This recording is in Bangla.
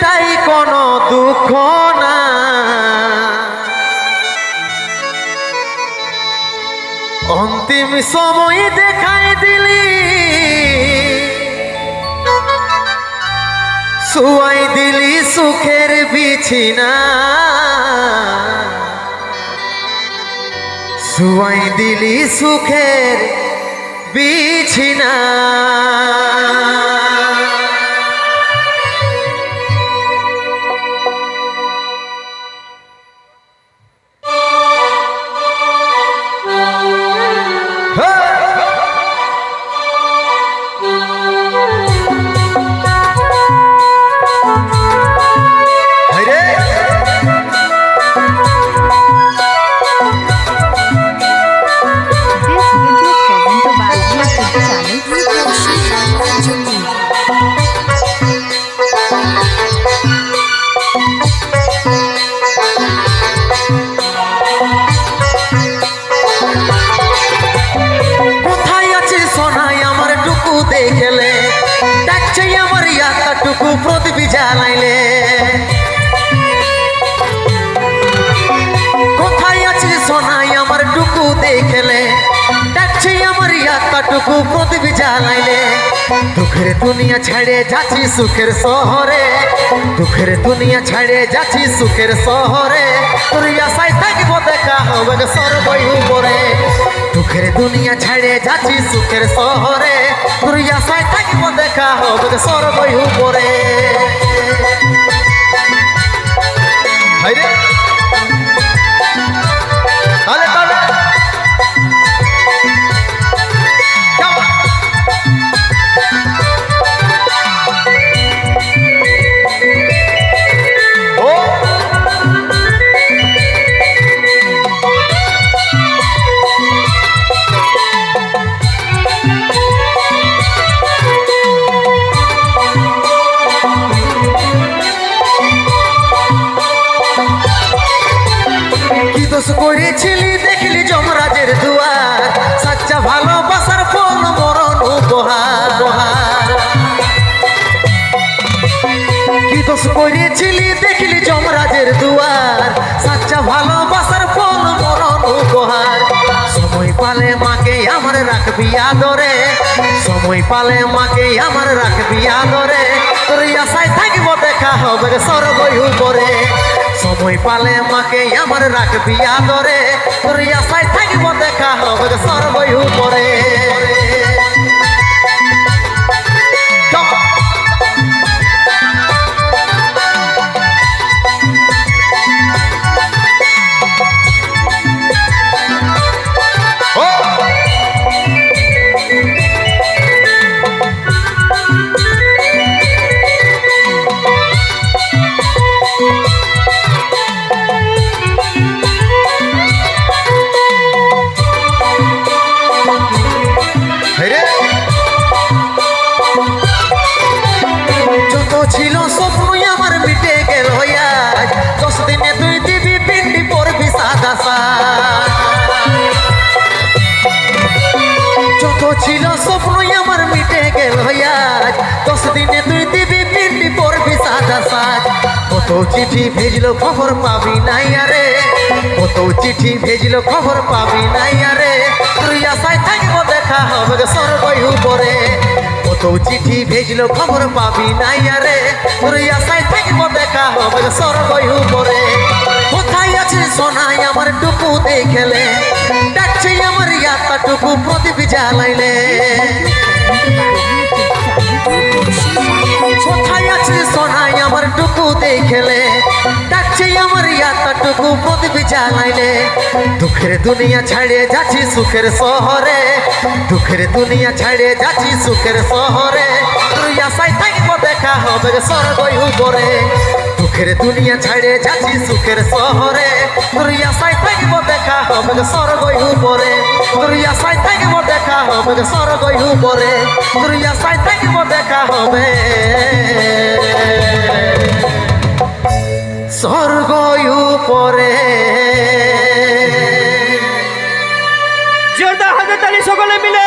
তাই কোনো দুঃখ না। অন্তিম সময় দেখাই দিলি। শুয়াই দিলি সুখের বিছিনা। শুয়াই দিলি সুখের বিছিনা। টুকু প্রদীপ জ্বালাইলে। কোথায় আছে সোনাই আমার টুকু দেখলে? ডাকছে আমার ইয়াকা টুকু প্রদীপ জ্বালাইলে। দুঃখের দুনিয়া ছাড়ে যাচ্ছি সুখের শহরে। দুঃখের দুনিয়া ছাড়ে যাচ্ছি সুখের শহরে। তোর আশায় থাকব দেখা হবে সর্বই উপরে। দুঃখের দুনিয়া ছাড়ে যাচ্ছি সুখের শহরে। তোর আশায় দেখা হবে সর্বই উপরে। দোষ করেছিলি, দেখলি যমরাজের দুয়ার। সাচ্চা ভালোবাসার ফল মরণ উপহার। কি দোষ করেছিলি, দেখলি যমরাজের দুয়ার। সাচ্চা ভালোবাসার ফল মরণ উপহার। সময় পালে মাকে আমার রাখবি আদরে। সময় পালে মাকে আমার রাখবি আদরে। তোর আশায় থাকব, দেখা হবে সর্বই উপরে। সময় পালে মাকে আমার রাখবি আদরে। তোর আশায় থাকব দেখা হবে সর্বই উপরে। চিঠি ভেজলো খবর পাবি নাই আরে? কত চিঠি ভেজলো খবর পাবি নাই আরে? তুই আশায় থাকব দেখা হবে সর্বই উপরে। কত চিঠি ভেজলো খবর পাবি নাই আরে? তোর আশায় থাকব দেখা হবে সর্বই উপরে। কোথায় আছে সোনাই আমার টুকু দেখলে ডাকছে আমার ইয়াতা টুকু প্রদীপ জ্বালাইলে। ডাকছে আমার ইয়াতা টুকু প্রদীপ জ্বালাইলে দুঃখের দুনিয়া ছাড়ে যাচ্ছি সুখের শহরে। দুঃখের দুনিয়া ছাড়ে যাচ্ছি সুখের শহরে। তুই আশায় থাকব দেখা হবে সর্বই উপরে। দুঃখের দুনিয়া ছাড়ে যাচ্ছি সুখের শহরে। তোর আশায় থাকব দেখা হবে সর্বই উপরে। তোর আশায় থাকব দেখা হবে সর্বই উপরে। তোর আশায় থাকব দেখা হবে। স্বর্গ উপরে। জোরদার হাজার তালি সকলে মিলে